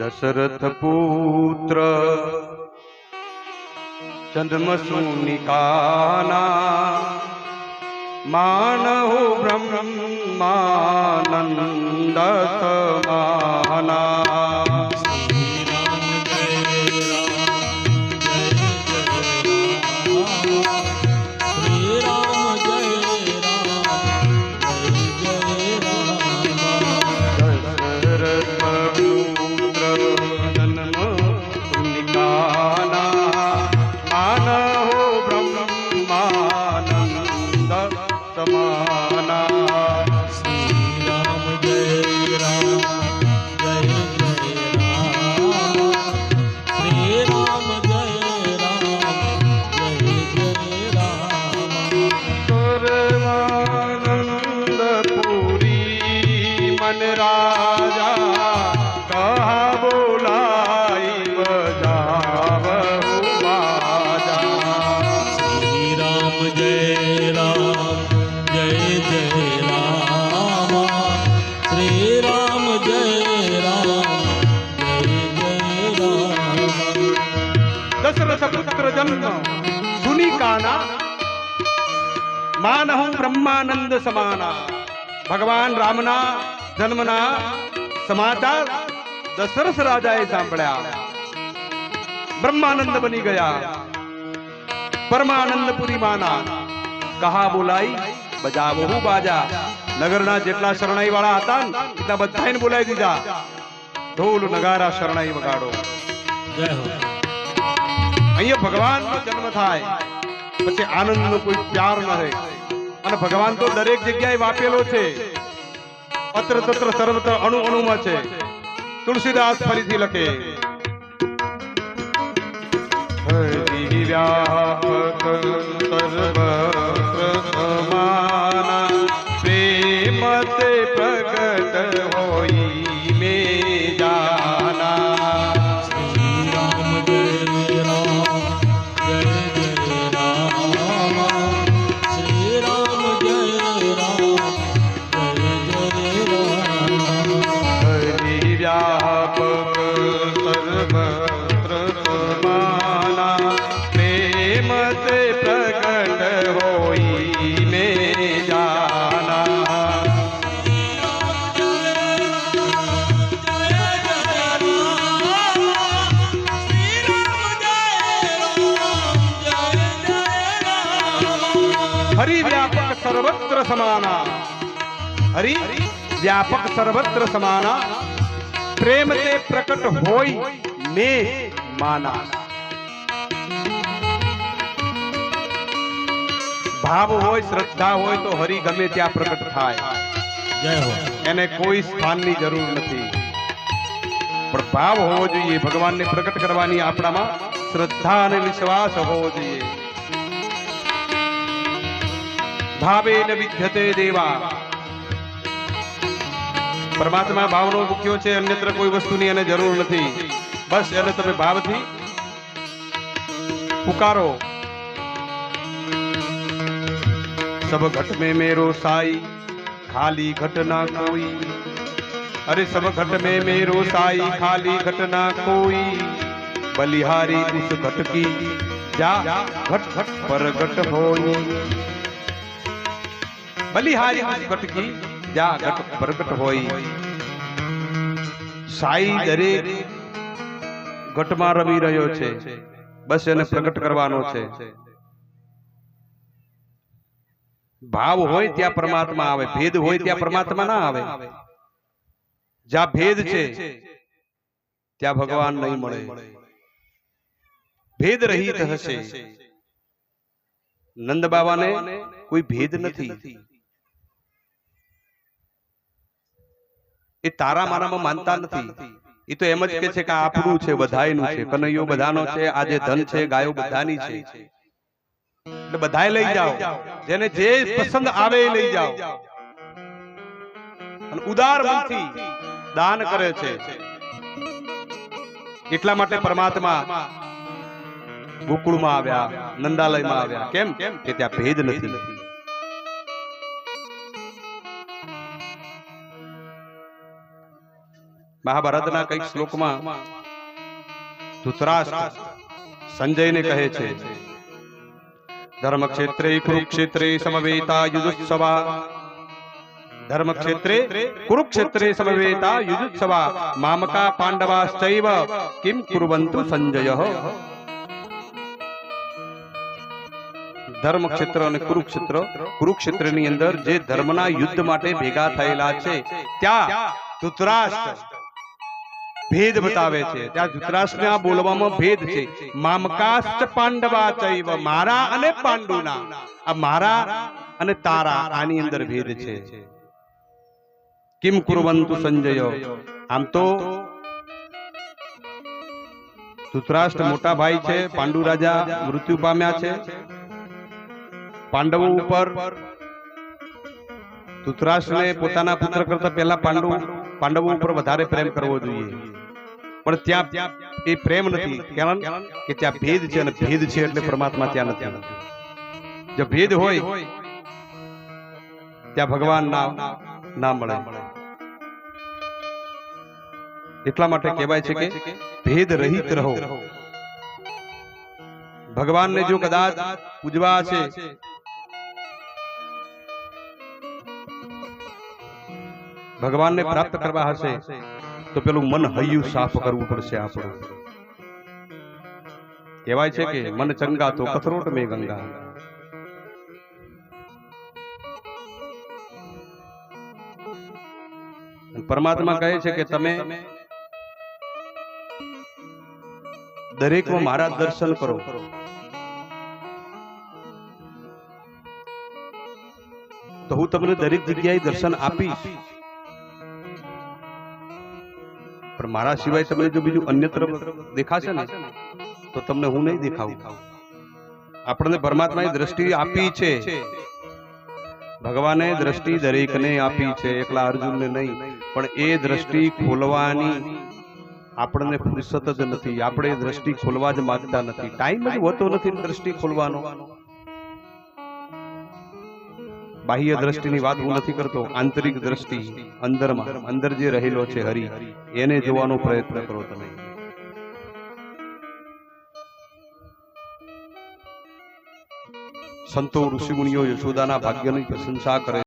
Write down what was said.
દશરથ પુત્ર. જન્મ સુનિકાના માનહો બ્રહ્માનંદ મન રાજા કહા બોલાઈ બજાવહુ બાજા દશરથ પુત્ર જન્મ સુનિકાના. માનહું બ્રહ્માનંદ સમાના. ભગવાન રામના જન્મના સમાચાર દશરથ રાજાએ સાંભળ્યા. બ્રહ્માનંદ બની ગયા. પરમાનંદપુરી માના. કહા બોલાઈ બજાવો હું બાજા. નગરના જેટલા શરણાઈ વાળા હતા એટલા બધાને બોલાવી દીધા. ઢોલ નગારા શરણાઈ વગાડો. અહીંયા ભગવાનનો જન્મ થાય. પછી આનંદનો કોઈ પ્યાર ન રહે. અને ભગવાન તો દરેક જગ્યાએ વાપેલો છે. અત્ર તત્ર સર્વત્ર અણુ અણુમાં છે. તુલસીદાસ ફરીથી લખે. વ્યાપક હરિ વ્યાપક સર્વત્ર સમાના હરિ વ્યાપક સર્વત્ર સમાના પ્રેમ તે પ્રકટ હોય મે માના ભાવ હોય શ્રદ્ધા હોય તો હરિ ગમે ત્યાં પ્રકટ થાય એને કોઈ સ્થાનની જરૂર નથી. પણ ભાવ હોવો જોઈએ ભગવાનને પ્રકટ કરવાની આપણામાં શ્રદ્ધા અને વિશ્વાસ હોવો જોઈએ. ભાવેન વિદ્યતે દેવા. પરમાત્મા ભાવનો મુખ્યો છે, અન્યત્ર કોઈ વસ્તુની એને જરૂર નથી. બસ એને તમે ભાવથી પુકારો. સબ ઘટ મે મેરો સાઈ, ખાલી ઘટના કોઈ. અરે સબ ઘટ મે મેરો સાઈ, ખાલી ઘટના કોઈ. બલિહારી ઉસ ઘટકી જા, ઘટ ઘટ પર ઘટ હોય. બલિહારી કટકી જા ઘટ પ્રગટ હોય. સાઈ દરેક ઘટમાં રમી રહ્યો છે. બસ એને પ્રગટ કરવાનો છે. ભાવ હોય ત્યાં પરમાત્મા આવે, ભેદ હોય ત્યાં પરમાત્મા ના આવે. જ્યાં ભેદ છે, ત્યાં ભગવાન નહીં મળે. ભેદ રહિત હશે. નંદ બાબાને કોઈ ભેદ નથી. એ તારા મારામાં માનતા નથી. એ તો એમ જ કે છે કે આપણું છે બધાયનું છે. કનૈયો બધાનો છે આજે ધન છે ગાયો બધાની છે. એટલે બધાય લઈ જાઓ. જેને જે પસંદ આવે એ લઈ જાઓ. અને ઉદાર મનથી દાન કરે છે. એટલા માટે પરમાત્મા ગોકુળમાં આવ્યા નંદાલયમાં આવ્યા. કેમ કેમ? કે ત્યાં ભેદ નથી. મહાભારતના કંઈક શ્લોકમાં ધૃતરાષ્ટ્ર સંજયને કહે છે, ધર્મક્ષેત્રે કુરુક્ષેત્રે સમવેતા યુજુત્સવા. ધર્મ ક્ષેત્રે કુરુક્ષેત્રે સમવેતા યુધુત્સવા મામકા પાંડવાશ્ચૈવ, કિમ કુર્વંતુ સંજય. ધર્મક્ષેત્ર અને કુરુક્ષેત્ર, કુરુક્ષેત્રની અંદર જે ધર્મના યુદ્ધ માટે ભેગા થયેલા છે, ત્યાં ધૃતરાષ્ટ્ર ભેદ બતાવે છે. ત્યાં ધૃતરાષ્ટ્રના બોલવામાં ભેદ છે. મામકાશ્ચ પાંડવા ચૈવ મારા અને પાંડુના. આ મારા અને તારા આની અંદર ભેદ છે. કિમ કુરવંતુ સંજય? આમ તો ધૃતરાષ્ટ્ર મોટા ભાઈ છે પાંડુ રાજા મૃત્યુ પામ્યા છે. પાંડવો ઉપર ધૃતરાષ્ટ્રને પોતાના પુત્ર કરતા પહેલા પાંડુ પાંડવો ઉપર વધારે પ્રેમ કરવો જોઈએ. પણ ત્યાં એ પ્રેમ નથી. કારણ કે ત્યાં ભેદ છે અને ભેદ છે એટલે પરમાત્મા ત્યાં નથી. જો ભેદ હોય ત્યાં ભગવાન ના ના મળે. એટલા માટે કહેવાય છે કે ભેદ રહિત રહો. ભગવાનને જો કદાચ પૂજવા છે ભગવાનને પ્રાપ્ત કરવા હશે. તો પેલું મન હૈયું સાફ કરવું પડશે આપણું. કહેવાય છે કે મન ચંગા તો કથરોટ મે ગંગા. પરમાત્મા કહે છે કે તમે દરેકમાં મારા દર્શન કરો. તો હું તમને દરેક જગ્યાએ દર્શન આપીશ. પણ મારા સિવાય તમને જો બીજું અન્ય દેખાશે ને, તો તમને હું નહીં દેખાવું. આપણને પરમાત્માએ દ્રષ્ટિ આપી છે. ભગવાને દ્રષ્ટિ દરેકને આપી છે, એકલા અર્જુનને નહીં, પણ એ દ્રષ્ટિ ખોલવાની આપણને ફુરસત જ નથી. આપણે દ્રષ્ટિ ખોલવા જ માંગતા નથી. ટાઈમ જ હોતો નથી દ્રષ્ટિ ખોલવાનો. બાહ્ય દ્રષ્ટિની વાત હું નથી કરતો આંતરિક દ્રષ્ટિ અંદરમાં અંદર જે રહેલો છે હરિ એને જોવાનો પ્રયત્ન કરો તમે. સંતો ઋષિમુનિઓ યશોદાના ભાગ્યની પ્રશંસા કરે